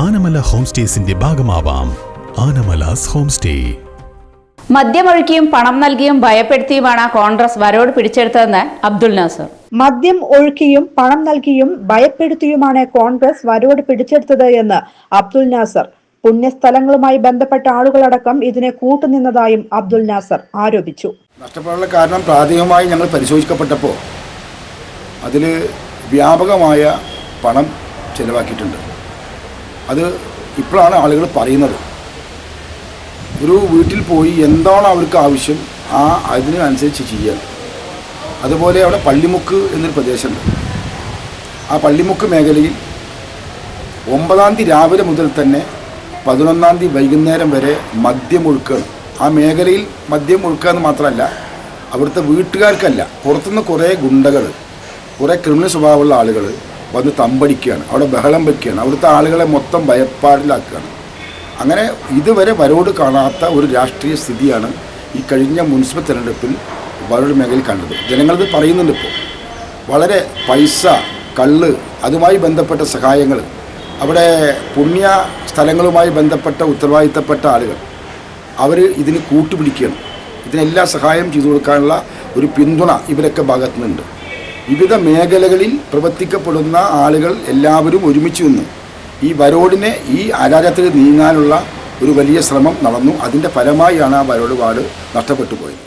Anamala home സ്റ്റേസിന്റെ ഭാഗമാവാം. Anamalas home stay മദ്യമൊഴുക്കിയും പണം നൽകിയും ഭയപ്പെടുത്തിയുമാണ് കോൺഗ്രസ് വരോട് പിടിച്ചെടുത്തതെന്ന് അബ്ദുൽ നാസർ. മദ്യം ഒഴുക്കിയും പണം നൽകിയും ഭയപ്പെടുത്തിയുമാണ് കോൺഗ്രസ് വരോട് പിടിച്ചെടുത്തത് എന്ന് അബ്ദുൽ നാസർ. പുണ്യസ്ഥലങ്ങളുമായി ബന്ധപ്പെട്ട ആളുകളടക്കം ഇതിനെ കൂട്ടുനിന്നതായും അബ്ദുൽ നാസർ ആരോപിച്ചു. നഷ്ടപ്പെടാനുള്ള കാരണം പ്രാഥമികമായി ഞങ്ങൾ പരിശോധിക്കപ്പെട്ടപ്പോൾ അതിൽ വ്യാപകമായ പണം ചിലവാക്കിയിട്ടുണ്ട്. അത് ഇപ്പോഴാണ് ആളുകൾ പറയുന്നത്. ഒരു വീട്ടിൽ പോയി എന്താണ് അവർക്ക് ആവശ്യം? ആ അതിനനുസരിച്ച് ചെയ്യുക അതുപോലെ അവിടെ പള്ളിമുക്ക് എന്നൊരു പ്രദേശമുണ്ട്. ആ പള്ളിമുക്ക് മേഖലയിൽ ഒമ്പതാം തീയതി രാവിലെ മുതൽ തന്നെ പതിനൊന്നാം തീയതി വൈകുന്നേരം വരെ മദ്യം ഒഴുക്കുകയാണ് ആ മേഖലയിൽ മദ്യം ഒഴുക്കുക എന്ന് മാത്രമല്ല അവിടുത്തെ വീട്ടുകാർക്കല്ല പുറത്തുനിന്ന് കുറേ ഗുണ്ടകൾ കുറേ ക്രിമിനൽ സ്വഭാവമുള്ള ആളുകൾ വന്ന് തമ്പടിക്കുകയാണ് അവിടെ ബഹളം വയ്ക്കുകയാണ് അവിടുത്തെ ആളുകളെ മൊത്തം ഭയപ്പാടിലാക്കുകയാണ്. അങ്ങനെ ഇതുവരെ വരോട് കാണാത്ത ഒരു രാഷ്ട്രീയ സ്ഥിതിയാണ് ഈ കഴിഞ്ഞ മുനിസിപ്പൽ തിരഞ്ഞെടുപ്പിൽ വരോട് മേഖലയിൽ കണ്ടത്. ജനങ്ങളത് പറയുന്നുണ്ട് ഇപ്പോൾ വളരെ പൈസ കള്ള് അതുമായി ബന്ധപ്പെട്ട സഹായങ്ങൾ അവിടെ പുണ്യ സ്ഥലങ്ങളുമായി ബന്ധപ്പെട്ട ഉത്തരവാദിത്തപ്പെട്ട ആളുകൾ അവർ ഇതിന് കൂട്ടുപിടിക്കുകയാണ്. ഇതിനെല്ലാ സഹായം ചെയ്തു കൊടുക്കാനുള്ള ഒരു പിന്തുണ ഇവരൊക്കെ ഭാഗത്തു നിന്നുണ്ട് വിവിധ മേഖലകളിൽ പ്രവർത്തിക്കപ്പെടുന്ന ആളുകൾ എല്ലാവരും ഒരുമിച്ച് നിന്ന് ഈ വരോടിനെ ഈ ആരാധത്തിൽ നീങ്ങാനുള്ള ഒരു വലിയ ശ്രമം നടന്നു. അതിന്റെ ഫലമായാണ് ആ വരോട് വാർഡ് നഷ്ടപ്പെട്ടു പോയത്.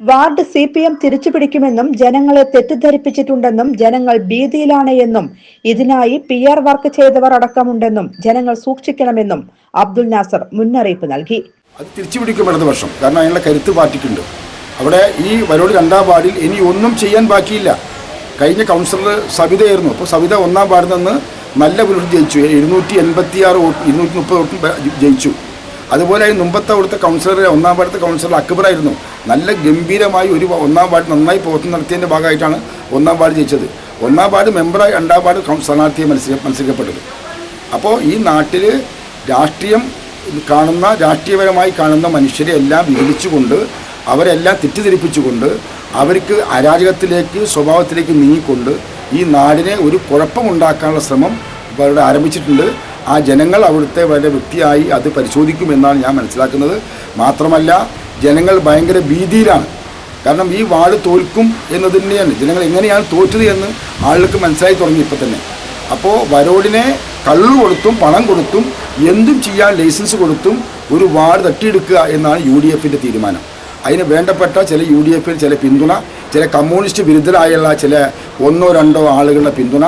വാർഡ് സി പി എം തിരിച്ചുപിടിക്കുമെന്നും ജനങ്ങളെ തെറ്റിദ്ധരിപ്പിച്ചിട്ടുണ്ടെന്നും ജനങ്ങൾ ഭീതിയിലാണ് എന്നും ഇതിനായി പി ആർ വർക്ക് ചെയ്തവർ അടക്കമുണ്ടെന്നും ജനങ്ങൾ സൂക്ഷിക്കണമെന്നും അബ്ദുൽ നാസർ മുന്നറിയിപ്പ് നൽകി. അത് തിരിച്ചു പിടിക്കും ഇടത് വർഷം. കാരണം അതിനുള്ള കരുത്ത് പാർട്ടിക്കുണ്ട്. അവിടെ ഈ വരോട് രണ്ടാം വാർഡിൽ ഇനി ഒന്നും ചെയ്യാൻ ബാക്കിയില്ല. കഴിഞ്ഞ കൗൺസിലർ സവിതയായിരുന്നു. അപ്പോൾ സവിത ഒന്നാം വാർഡിൽ നിന്ന് നല്ല പുരുഷൻ ജയിച്ചു. ഇരുന്നൂറ്റി എൺപത്തി ആറ് വോട്ട് ഇരുന്നൂറ്റി മുപ്പത് വോട്ടും ജയിച്ചു. അതുപോലെ ഈ മുമ്പത്തെ അവിടുത്തെ കൗൺസിലർ ഒന്നാം വാർഡത്തെ കൗൺസിലർ അക്ബറായിരുന്നു നല്ല ഗംഭീരമായി ഒരു ഒന്നാം വാർഡ് നന്നായി പ്രവർത്തനം നടത്തിയതിന്റെ ഭാഗമായിട്ടാണ് ഒന്നാം വാർഡ് ജയിച്ചത്. ഒന്നാം വാർഡ് മെമ്പറായി രണ്ടാം വാർഡ് സ്ഥാനാർത്ഥിയെ മത്സര മത്സരിക്കപ്പെട്ടത്. അപ്പോൾ ഈ നാട്ടിൽ രാഷ്ട്രീയം കാണുന്ന രാഷ്ട്രീയപരമായി കാണുന്ന മനുഷ്യരെ എല്ലാം വിഭജിച്ചുകൊണ്ട് അവരെല്ലാം തെറ്റിദ്ധരിപ്പിച്ചുകൊണ്ട് അവർക്ക് അരാജകത്തിലേക്ക് സ്വഭാവത്തിലേക്ക് നീങ്ങിക്കൊണ്ട് ഈ നാടിനെ ഒരു കുഴപ്പമുണ്ടാക്കാനുള്ള ശ്രമം അവരുടെ ആരംഭിച്ചിട്ടുണ്ട്. ആ ജനങ്ങൾ അവിടുത്തെ വളരെ വൃത്തിയായി അത് പരിശോധിക്കുമെന്നാണ് ഞാൻ മനസ്സിലാക്കുന്നത്. മാത്രമല്ല ജനങ്ങൾ ഭയങ്കര ഭീതിയിലാണ്. കാരണം ഈ വാർഡ് തോൽക്കും എന്നത് തന്നെയാണ്. ജനങ്ങൾ എങ്ങനെയാണ് തോറ്റത് എന്ന് ആളുകൾക്ക് മനസ്സിലായി തുടങ്ങി ഇപ്പം തന്നെ. അപ്പോൾ വരോടിനെ കള്ളു കൊടുത്തും പണം കൊടുത്തും എന്തും ചെയ്യാൻ ലൈസൻസ് കൊടുത്തും ഒരു വാർഡ് തട്ടിയെടുക്കുക എന്നാണ് യു തീരുമാനം. അതിന് വേണ്ടപ്പെട്ട ചില യു ഡി എഫിൽ ചില പിന്തുണ ചില കമ്മ്യൂണിസ്റ്റ് വിരുദ്ധരായുള്ള ചില ഒന്നോ രണ്ടോ ആളുകളുടെ പിന്തുണ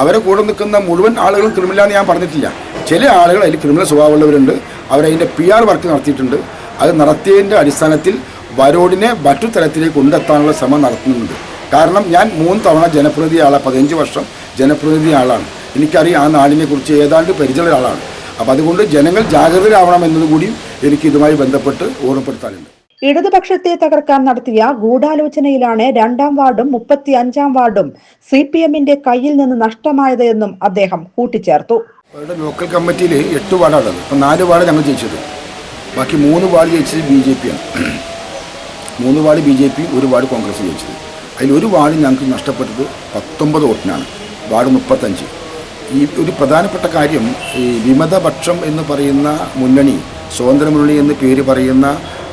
അവരെ കൂടെ നിൽക്കുന്ന മുഴുവൻ ആളുകളും ക്രിമിനലാന്ന് ഞാൻ പറഞ്ഞിട്ടില്ല. ചില ആളുകൾ അതിൽ ക്രിമിനൽ സ്വഭാവമുള്ളവരുണ്ട്. അവരതിന്റെ പി ആർ വർക്ക് നടത്തിയിട്ടുണ്ട്. അത് നടത്തിയതിന്റെ അടിസ്ഥാനത്തിൽ വരോടിനെ മറ്റു തലത്തിലേക്ക് കൊണ്ടെത്താനുള്ള ശ്രമം നടത്തുന്നുണ്ട്. കാരണം ഞാൻ മൂന്ന് തവണ ജനപ്രതിനിധി ആളാണ് പതിനഞ്ച് വർഷം ജനപ്രതിനിധി ആളാണ് എനിക്കറിയാം ആ നാടിനെ കുറിച്ച് ഏതാണ്ട് പരിചയമുള്ള ആളാണ് അപ്പോൾ അതുകൊണ്ട് ജനങ്ങൾ ജാഗ്രതരാവണം എന്നതുകൂടിയും എനിക്ക് ഇതുമായി ബന്ധപ്പെട്ട് ഓർമ്മപ്പെടുത്താനുണ്ട്. ഇടതുപക്ഷത്തെ തകർക്കാൻ നടത്തിയ ഗൂഢാലോചനയിലാണ് രണ്ടാം വാർഡും മുപ്പത്തി അഞ്ചാം വാർഡും സി പി എമ്മിന്റെ കയ്യിൽ നിന്ന് നഷ്ടമായത് എന്നും അദ്ദേഹം കൂട്ടിച്ചേർത്തു. ലോക്കൽ കമ്മിറ്റിയിൽ എട്ട് വാർഡാണ് ഇപ്പം നാല് വാർഡ് ഞങ്ങൾ ജയിച്ചത്. ബാക്കി മൂന്ന് വാർഡ് ജയിച്ചത് ബി ജെ പിയാണ്. മൂന്ന് വാർഡ് ബി ജെ പി ഒരു വാർഡ് കോൺഗ്രസ് ജയിച്ചത്. അതിൽ ഒരു വാർഡ് ഞങ്ങൾക്ക് നഷ്ടപ്പെട്ടത് പത്തൊമ്പത് വോട്ടിനാണ്. വാർഡ് മുപ്പത്തഞ്ച്. ഈ ഒരു പ്രധാനപ്പെട്ട കാര്യം ഈ വിമതപക്ഷം എന്ന് പറയുന്ന മുന്നണി സ്വതന്ത്ര മുന്നണി എന്ന് പേര് പറയുന്ന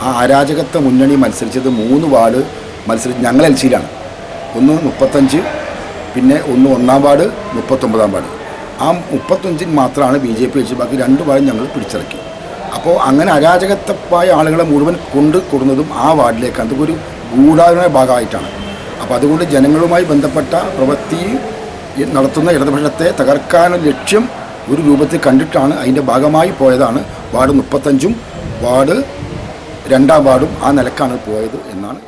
ആ അരാജകത്വ മുന്നണി മത്സരിച്ചത് മൂന്ന് വാർഡ് മത്സരിച്ച് ഞങ്ങൾ എൽ സിയിലാണ് ഒന്ന് മുപ്പത്തഞ്ച് പിന്നെ ഒന്ന് ഒന്നാം വാർഡ് മുപ്പത്തൊമ്പതാം വാർഡ്. ആ മുപ്പത്തഞ്ചിന് മാത്രമാണ് ബി ജെ പി വെച്ച് ബാക്കി രണ്ട് വാർഡ് ഞങ്ങൾ പിടിച്ചിറക്കി. അപ്പോൾ അങ്ങനെ അരാജകത്വമായ ആളുകളെ മുഴുവൻ കൊണ്ട് കൊടുന്നതും ആ വാർഡിലേക്കാണ്. അതൊരു ഗൂഢാരണ ഭാഗമായിട്ടാണ്. അപ്പോൾ അതുകൊണ്ട് ജനങ്ങളുമായി ബന്ധപ്പെട്ട പ്രവൃത്തി നടത്തുന്ന ഇടതുപക്ഷത്തെ തകർക്കാനുള്ള ലക്ഷ്യം ഒരു രൂപത്തിൽ കണ്ടിട്ടാണ് അതിന്റെ ഭാഗമായി പോയതാണ്. വാർഡ് മുപ്പത്തഞ്ചും വാർഡ് രണ്ടാം വാർഡും ആ നിലക്കാണ് പോയത് എന്നാണ്